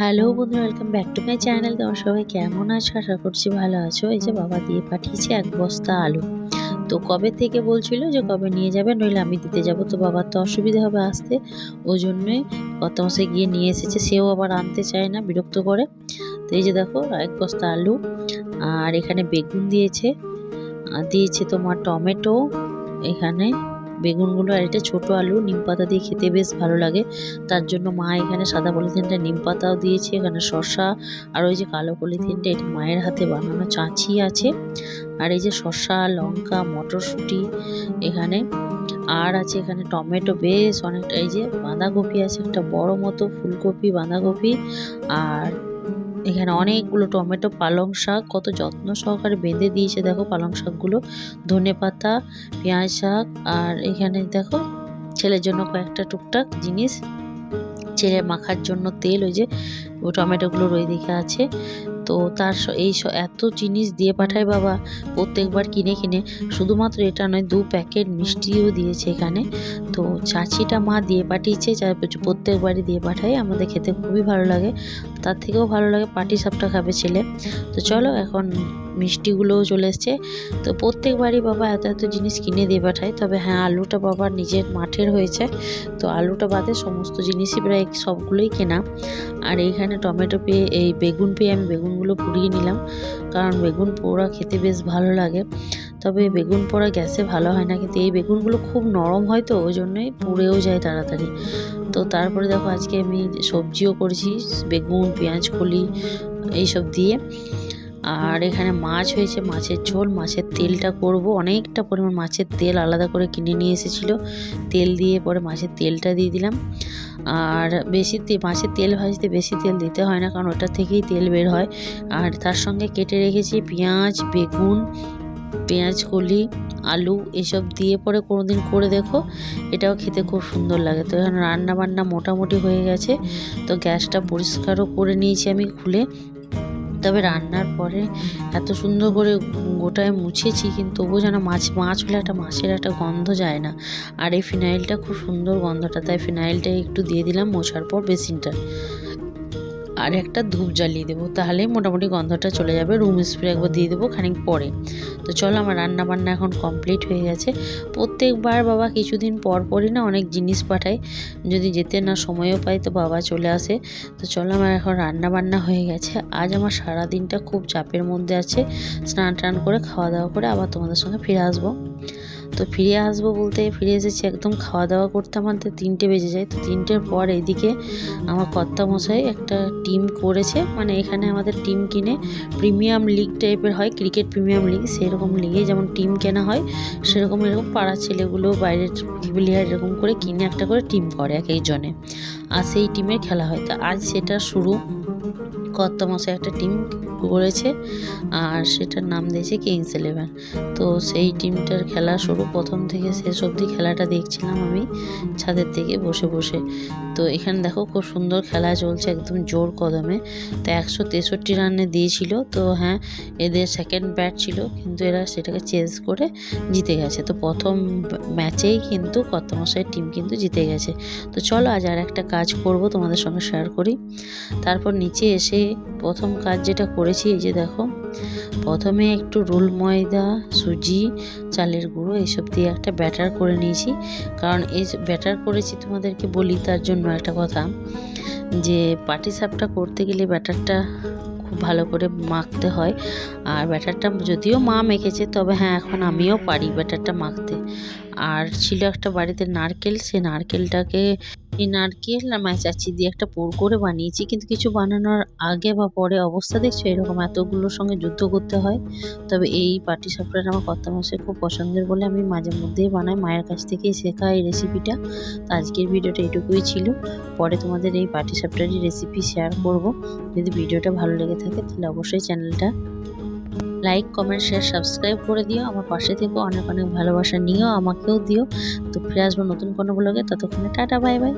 Hello বন্ধুরা welcome back to my channel. তোমার সবাই কেমন আছো? আশা করছি ভালো আছো। এই যে বাবা দিয়ে পাঠিয়েছে এক বস্তা আলু। তো কবে থেকে বলছিল যে কবে নিয়ে যাবে? নইলে আমি দিতে যাব। তো বাবার তো অসুবিধা হবে আসতে। ওই জন্যই কত মাসে গিয়ে নিয়ে এসেছে। সেও আবার আনতে চায় না, বিরক্ত করে। তো এই যে দেখো, এক বস্তা আলু। আর এখানে বেগুন দিয়েছে। আর দিয়েছে তোমার টমেটো। এখানে বেগুনগুলো আর এটা ছোটো আলু, নিম পাতা দিয়ে খেতে বেশ ভালো লাগে। তার জন্য মা এখানে সাদা পলিথিনটা নিম পাতাও দিয়েছে, এখানে শসা আর ওই যে কালো পলিথিনটা এটা মায়ের হাতে বানানো চাঁচি আছে। আর এই যে শসা, লঙ্কা, মটরশুঁটি এখানে। আর আছে এখানে টমেটো, বেশ অনেকটা, এই যে বাঁধাকপি আছে, একটা বড় মতো ফুলকপি বাঁধাকপি। আর এখানে অনেকগুলো টমেটো, পালং শাক, কত যত্ন সহকারে বেঁধে দিয়েছে। দেখো পালং শাকগুলো, ধনে পাতা, পেঁয়াজ শাক, আর এখানে দেখো ছেলের জন্য কয়েকটা টুকটাক জিনিস। ছেলে মাখার জন্য তেল, ওই যে ও টমেটোগুলোর ওই দিকে আছে। তো তার এই এত জিনিস দিয়ে পাঠায় বাবা, প্রত্যেকবার কিনে কিনে। শুধুমাত্র এটা নয়, দু প্যাকেট মিষ্টিও দিয়েছে এখানে। তো চাচিটা মা দিয়ে পাঠিয়েছে, যা প্রত্যেকবারই দিয়ে পাঠায়, আমাদের খেতে খুবই ভালো লাগে। তার থেকেও ভালো লাগে, পাটি সাপটা খাবে ছেলে। তো চলো এখন মিষ্টিগুলোও চলে এসছে। তো প্রত্যেকবারই বাবা এত এত জিনিস কিনে দিয়ে পাঠায়। তবে হ্যাঁ আলুটা বাবার নিজের মাঠের হয়েছে। তো আলুটা বাদে সমস্ত জিনিসই প্রায় সবগুলোই কেনা। আর এইখানে টমেটো পেয়ে, এই বেগুন পেয়ে আমি বেগুনগুলো পুড়িয়ে নিলাম। কারণ বেগুন পোড়া খেতে বেশ ভালো লাগে। তবে বেগুন পোড়া গ্যাসে ভালো হয় না, কিন্তু এই বেগুনগুলো খুব নরম হয় তো, ওই জন্যই পুড়েও যায় তাড়াতাড়ি। তো তারপরে দেখো আজকে আমি সবজিও করেছি, বেগুন, পেঁয়াজ, কলি, এইসব দিয়ে। আর এখানে মাছ হয়েছে, মাছের ঝোল, মাছের তেলটা করব। অনেকটা পরিমাণ মাছের তেল আলাদা করে কিনে নিয়ে এসেছিল। তেল দিয়ে পরে মাছের তেলটা দিয়ে দিলাম। আর বেশি মাছের তেল ভাজতে বেশি তেল দিতে হয় না, কারণ ওটা থেকেই তেল বের হয়। আর তার সঙ্গে কেটে রেখেছি পেঁয়াজ, বেগুন পেঁয়াজ, কলি, আলু এসব দিয়ে পরে কোনো দিন করে দেখো। এটাও খেতে খুব সুন্দর লাগে। তো এখন রান্না বান্না মোটামুটি হয়ে গেছে। তো গ্যাসটা পরিষ্কারও করে নিয়েছি আমি খুলে। তবে রান্নার পরে এত সুন্দর করে গোটায় মুছেছি, কিন্তু তবুও যেন মাছ মাছ হলে একটা মাছের একটা গন্ধ যায় না। আর এই ফিনাইলটা খুব সুন্দর গন্ধটা। তাই ফিনাইলটা একটু দিয়ে দিলাম, মোছার পর বেসিনটা। আর একটা ধূপ জ্বালিয়ে দেবো। তাহলেই মোটামুটি গন্ধটা চলে যাবে। রুম স্প্রে একবার দিয়ে দেবো খানিক পরে। তো চলো, আমার রান্না বান্না এখন কমপ্লিট হয়ে গেছে। প্রত্যেকবার বাবা কিছুদিন পর পরই না অনেক জিনিস পাঠায়। যদি যেতে না সময়ও পাই তো বাবা চলে আসে। তো চলো, আমার এখন রান্না বান্না হয়ে গেছে। আজ আমার সারা দিনটা খুব চাপের মধ্যে আছে। স্নান টান করে খাওয়া দাওয়া করে আবার তোমাদের সঙ্গে ফিরে আসব। তো ফিরে আসব বলতে ফিরে এসেছি একদম খাওয়া দাওয়া করতে আমাদের তিনটে বেজে যায়। তো তিনটের পর এদিকে আমার কর্তা মশাই একটা টিম করেছে। মানে এখানে আমাদের টিম কিনে প্রিমিয়াম লিগ টাইপের হয় ক্রিকেট প্রিমিয়াম লিগ সেরকম লিগে যেমন টিম কেনা হয়, সেরকম এরকম পাড়ার ছেলেগুলো, বাইরের প্লেয়ার এরকম করে কিনে একটা করে টিম করে এক একজনে। আর সেই টিমের খেলা হয়। তো আজ সেটা শুরু কর্তা মশাই একটা টিম করেছে আর সেটার নাম দিয়েছে কিংস ইলেভেন তো সেই টিমটার খেলা শুরু প্রথম থেকে শেষ অবধি খেলাটা দেখছিলাম আমি ছাদের থেকে বসে বসে। তো এখানে দেখো খুব সুন্দর খেলা চলছে, একদম জোর কদমে। তো একশো তেষট্টি রানে দিয়েছিল, তো হ্যাঁ এদের সেকেন্ড ব্যাট ছিল, কিন্তু এরা সেটাকে চেঞ্জ করে জিতে গেছে। তো প্রথম ম্যাচেই কিন্তু কর্তামশাইয়ের টিম কিন্তু জিতে গেছে। তো চলো আজ আর একটা কাজ করব, তোমাদের সঙ্গে শেয়ার করি। তারপর নিচে এসে প্রথম কাজ যেটা করেছি, এই যে দেখো, প্রথমে একটু রোল ময়দা, সুজি, চালের গুঁড়ো, এসব দিয়ে একটা ব্যাটার করে নিয়েছি। কারণ এই ব্যাটার করেছি তোমাদেরকে বলি, তার জন্য একটা কথা, যে পাটি সাপটা করতে গেলে ব্যাটারটা খুব ভালো করে মাখতে হয়। আর ব্যাটারটা যদিও মা মেখেছে, তবে হ্যাঁ এখন আমিও পারি ব্যাটারটা মাখতে। আর ছিল একটা বাড়িতে নারকেল সে নারকেলটাকে এই নারকেল আর মায়ের চাচি দিয়ে একটা পোর করে বানিয়েছি। কিন্তু কিছু বানানোর আগে বা পরে অবস্থা দেখছ, এরকম এতগুলোর সঙ্গে যুদ্ধ করতে হয়। তবে এই পাটি সাপটাটা আমার কর্তা মাসের খুব পছন্দের বলে আমি মাঝে মধ্যেই বানাই। মায়ের কাছ থেকেই শেখা এই রেসিপিটা তো আজকের ভিডিওটা এটুকুই ছিল। পরে তোমাদের এই পাটি সাপটারই রেসিপি শেয়ার করব। যদি ভিডিওটা ভালো লেগে থাকে, তাহলে অবশ্যই চ্যানেলটা লাইক কমেন্ট শেয়ার সাবস্ক্রাইব করে দিও। আমার পাশে থেকেও অনেক অনেক ভালোবাসা নিও, আমাকেও দিও। তো ফিরে আসব নতুন কোনো ব্লগে ততক্ষণে টাটা বাই বাই